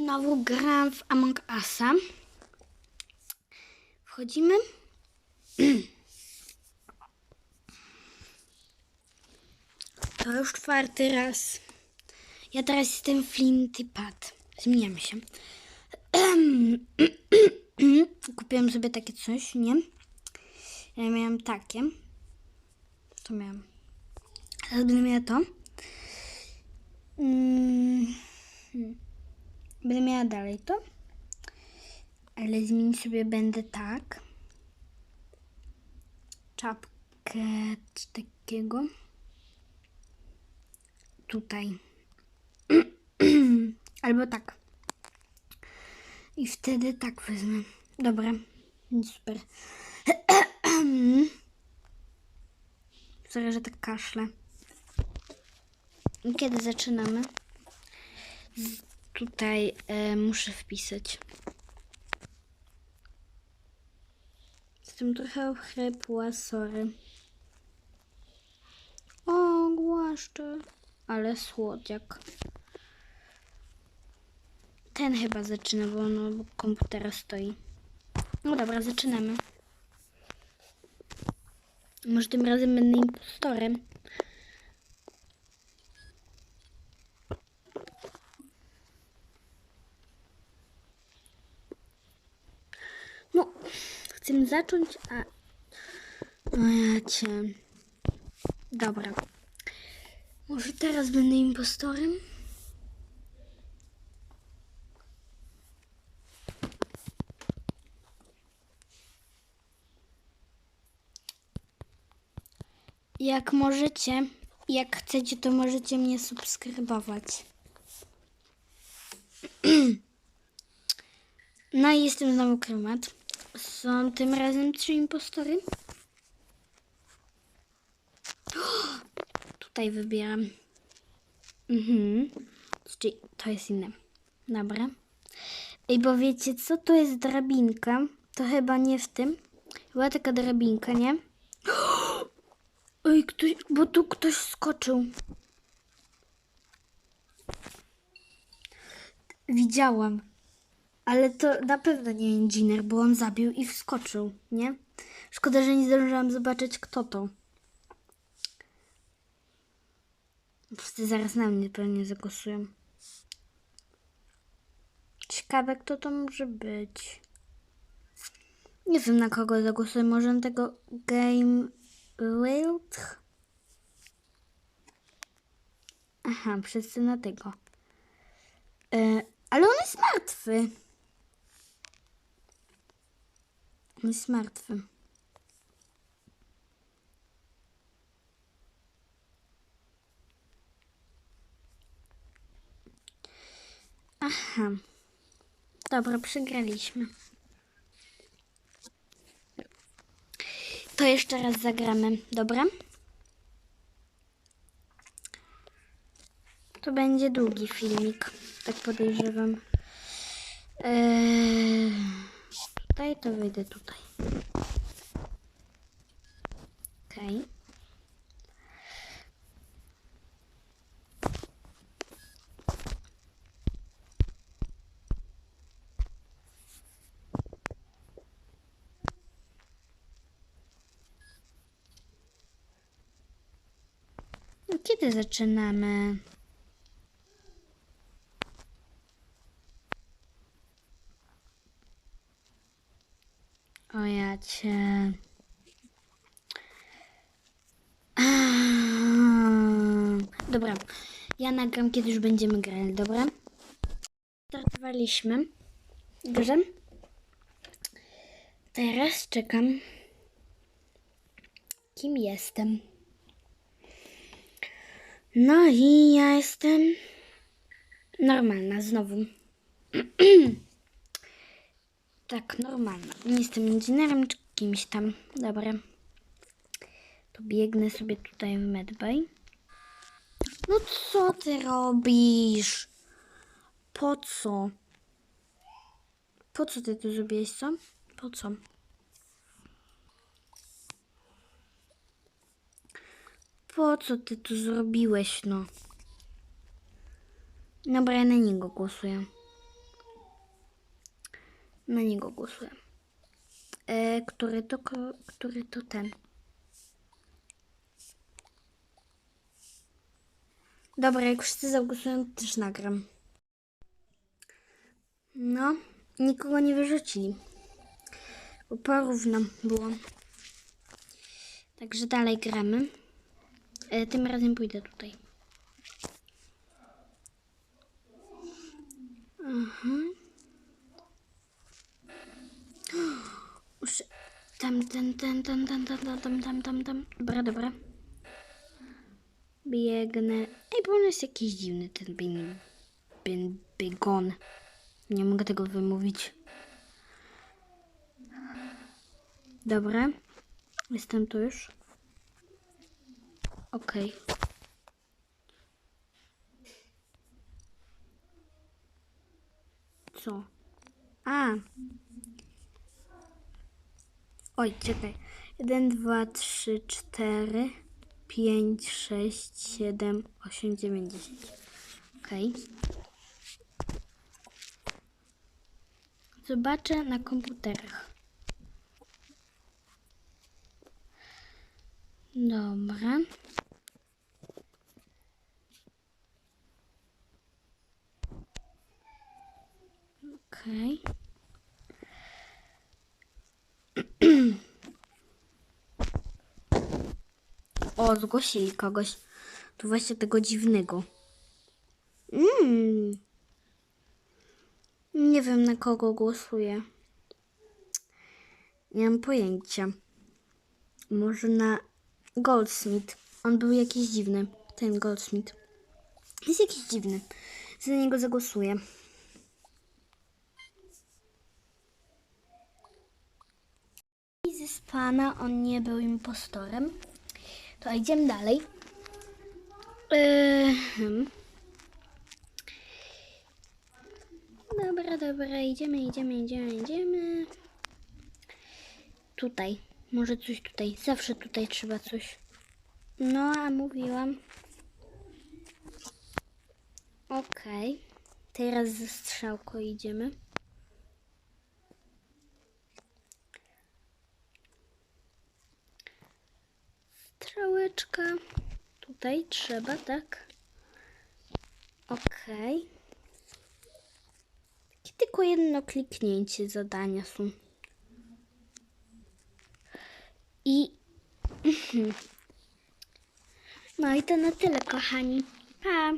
Znowu gram w Among Usa. Wchodzimy. To już czwarty raz. Ja teraz jestem Flinty Pat. Zmieniamy się. Kupiłam sobie takie coś, nie? Ja miałam takie. To miałam. Teraz będę miała to. Mm. Będę miała dalej to. Ale zmienić sobie będę tak. Czapkę takiego. Tutaj. Albo tak. I wtedy tak wezmę. Dobra. Super. Sorry, że tak kaszlę. Kiedy zaczynamy? Tutaj e, muszę wpisać. Jestem trochę ochrypła, sorry. O, głaszczę. Ale słodziak. Ten chyba zaczyna, bo on obok komputera stoi. No dobra, zaczynamy. Może tym razem będę impostorem. No, chcę zacząć, a... O ja cię... Dobra. Może teraz będę impostorem? Jak możecie, jak chcecie, to możecie mnie subskrybować. No i jestem znowu kremat. Są tym razem trzy impostory. Tutaj wybieram. Mhm. Czyli to jest inne. Dobra. Ej, bo wiecie co? To jest drabinka. To chyba nie w tym. Była taka drabinka, nie? Oj, ktoś, bo tu ktoś skoczył. Widziałam. Ale to na pewno nie inżynier, bo on zabił i wskoczył, nie? Szkoda, że nie zdążyłam zobaczyć, kto to. Wszyscy zaraz na mnie pewnie zagłosują. Ciekawe, kto to może być. Nie wiem, na kogo zagłosuję. Może na tego Game Wild? Aha, wszyscy na tego. E, ale on jest martwy. On jest martwy. Aha. Dobra, przegraliśmy. To jeszcze raz zagramy, dobra? To będzie długi filmik, tak podejrzewam. Eee, tutaj to wyjdę tutaj. Okej. No, Kiedy zaczynamy? O ja cię. Dobra, ja nagram kiedy już będziemy grali, dobra? Startowaliśmy w grze. Teraz czekam. Kim jestem? No i ja jestem normalna znowu. tak, normalna. Nie jestem inżynierem czy kimś tam. Dobra. To biegnę sobie tutaj w medbay. No co ty robisz? Po co? Po co ty to zrobiłeś, co? Po co? Po co ty to zrobiłeś, no? Dobra, ja na niego głosuję. Na niego głosuję. E, który to, który to ten? Dobra, jak wszyscy zagłosują, to też nagram. No, nikogo nie wyrzucili. Bo porówno było. Także dalej gramy. E, tym razem pójdę tutaj. Muszę... Tam, tam, tam, tam, tam, tam, tam, tam, tam, tam, tam. Dobra, dobra. Biegnę. Ej, bo on jest jakiś dziwny, ten bin... bin... bygon. Nie mogę tego wymówić. Dobra. Jestem tu już. Okej. Co? A. Oj, czekaj. 1, 2, 3, 4, 5, 6, 7, 8, 9, 10. Okej. Zobaczę na komputerach. Dobra. Okej. O, zgłosili kogoś. Tu właśnie tego dziwnego. Mm. Nie wiem na kogo głosuję. Nie mam pojęcia. Może na Goldsmith. On był jakiś dziwny. Ten Goldsmith. Jest jakiś dziwny. Za niego zagłosuję. I ze spana on nie był impostorem. To idziemy dalej. Hmm. Dobra, dobra, idziemy, idziemy, idziemy, idziemy. Tutaj. Może coś tutaj. Zawsze tutaj trzeba coś. No, a mówiłam. Okej. Teraz ze strzałką idziemy. Strzałeczka. Tutaj trzeba, tak? Okej. Takie tylko jedno kliknięcie zadania są. I. No i to na tyle, kochani. Pa!